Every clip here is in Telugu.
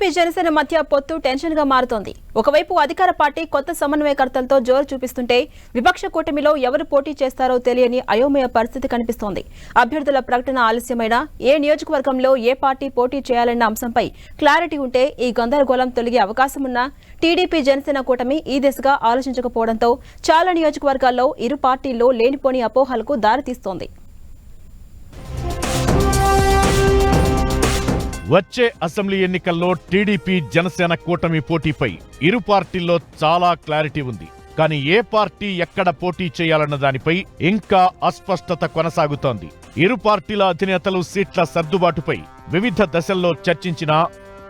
టీడీపీ జనసేన మధ్య పొత్తు టెన్షన్గా మారుతోంది. ఒకవైపు అధికార పార్టీ కొత్త సమన్వయకర్తలతో జోరు చూపిస్తుంటే విపక్ష కూటమిలో ఎవరు పోటీ చేస్తారో తెలియని అయోమయ పరిస్థితి కనిపిస్తోంది. అభ్యర్థుల ప్రకటన ఆలస్యమైన ఏ నియోజకవర్గంలో ఏ పార్టీ పోటీ చేయాలన్న అంశంపై క్లారిటీ ఉంటే ఈ గందరగోళం తొలగే అవకాశమున్నా టీడీపీ జనసేన కూటమి ఈ దిశగా ఆలోచించకపోవడంతో చాలా నియోజకవర్గాల్లో ఇరు పార్టీల్లో లేనిపోని అపోహలకు దారితీస్తోంది. వచ్చే అసెంబ్లీ ఎన్నికల్లో టీడీపీ జనసేన కూటమి పోటీపై ఇరు పార్టీల్లో చాలా క్లారిటీ ఉంది. కానీ ఏ పార్టీ ఎక్కడ పోటీ చేయాలన్న దానిపై ఇంకా అస్పష్టత కొనసాగుతోంది. ఇరు పార్టీల అధినేతలు సీట్ల సర్దుబాటుపై వివిధ దశల్లో చర్చించినా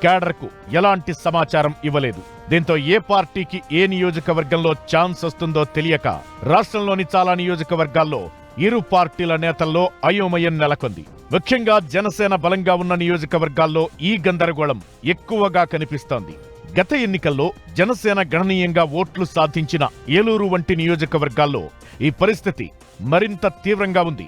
క్యాడర్కు ఎలాంటి సమాచారం ఇవ్వలేదు. దీంతో ఏ పార్టీకి ఏ నియోజకవర్గంలో ఛాన్స్ వస్తుందో తెలియక రాష్ట్రంలోని చాలా నియోజకవర్గాల్లో ఇరు పార్టీల నేతల్లో అయోమయం నెలకొంది. ముఖ్యంగా జనసేన బలంగా ఉన్న నియోజకవర్గాల్లో ఈ గందరగోళం ఎక్కువగా కనిపిస్తోంది. గత ఎన్నికల్లో జనసేన గణనీయంగా ఓట్లు సాధించిన ఏలూరు వంటి నియోజకవర్గాల్లో ఈ పరిస్థితి మరింత తీవ్రంగా ఉంది.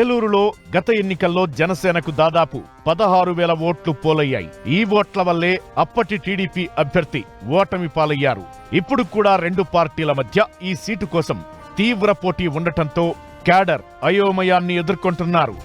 ఏలూరులో గత ఎన్నికల్లో జనసేనకు దాదాపు పదహారు వేల ఓట్లు పోలయ్యాయి. ఈ ఓట్ల వల్లే అప్పటి టీడీపీ అభ్యర్థి ఓటమి పాలయ్యారు. ఇప్పుడు కూడా రెండు పార్టీల మధ్య ఈ సీటు కోసం తీవ్ర పోటీ ఉండటంతో క్యాడర్ అయోమయాన్ని ఎదుర్కొంటున్నారు.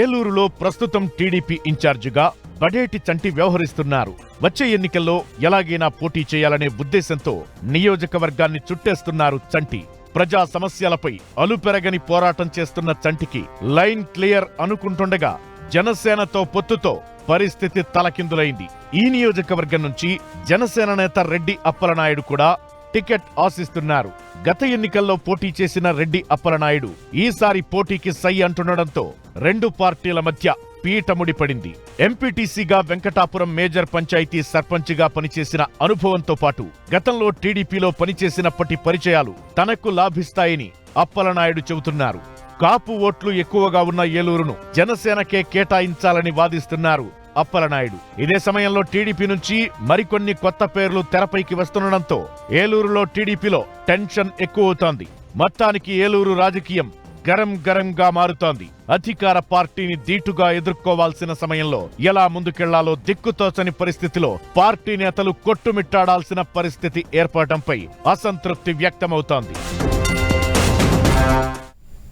ఏలూరులో ప్రస్తుతం టీడీపీ ఇన్ఛార్జిగా బడేటి చంటి వ్యవహరిస్తున్నారు. వచ్చే ఎన్నికల్లో ఎలాగైనా పోటీ చేయాలనే ఉద్దేశంతో నియోజకవర్గాన్ని చుట్టేస్తున్నారు చంటి. ప్రజా సమస్యలపై అలుపెరగని పోరాటం చేస్తున్న చంటికి లైన్ క్లియర్ అనుకుంటుండగా జనసేనతో పొత్తుతో పరిస్థితి తలకిందులైంది. ఈ నియోజకవర్గం నుంచి జనసేన నేత రెడ్డి అప్పలనాయుడు కూడా టికెట్ ఆశిస్తున్నారు. గత ఎన్నికల్లో పోటీ చేసిన రెడ్డి అప్పలనాయుడు ఈసారి పోటీకి సై అంటుండడంతో రెండు పార్టీల మధ్య పీటముడి పడింది. ఎంపీటీసీగా వెంకటాపురం మేజర్ పంచాయతీ సర్పంచ్గా పనిచేసిన అనుభవంతో పాటు గతంలో టీడీపీలో పనిచేసినప్పటి పరిచయాలు తనకు లాభిస్తాయని అప్పలనాయుడు చెబుతున్నారు. కాపు ఓట్లు ఎక్కువగా ఉన్న ఏలూరును జనసేనకే కేటాయించాలని వాదిస్తున్నారు అప్పలనాయుడు. ఇదే సమయంలో టీడీపీ నుంచి మరికొన్ని కొత్త పేర్లు తెరపైకి వస్తుండడంతో ఏలూరులో టీడీపీలో టెన్షన్ ఎక్కువవుతోంది. మొత్తానికి ఏలూరు రాజకీయం గరం గరంగా మారుతోంది. అధికార పార్టీని దీటుగా ఎదుర్కోవాల్సిన సమయంలో ఎలా ముందుకెళ్ళాలో దిక్కుతోచని పరిస్థితిలో పార్టీ నేతలు కొట్టుమిట్టాడాల్సిన పరిస్థితి ఏర్పడటంపై అసంతృప్తి వ్యక్తమవుతోంది.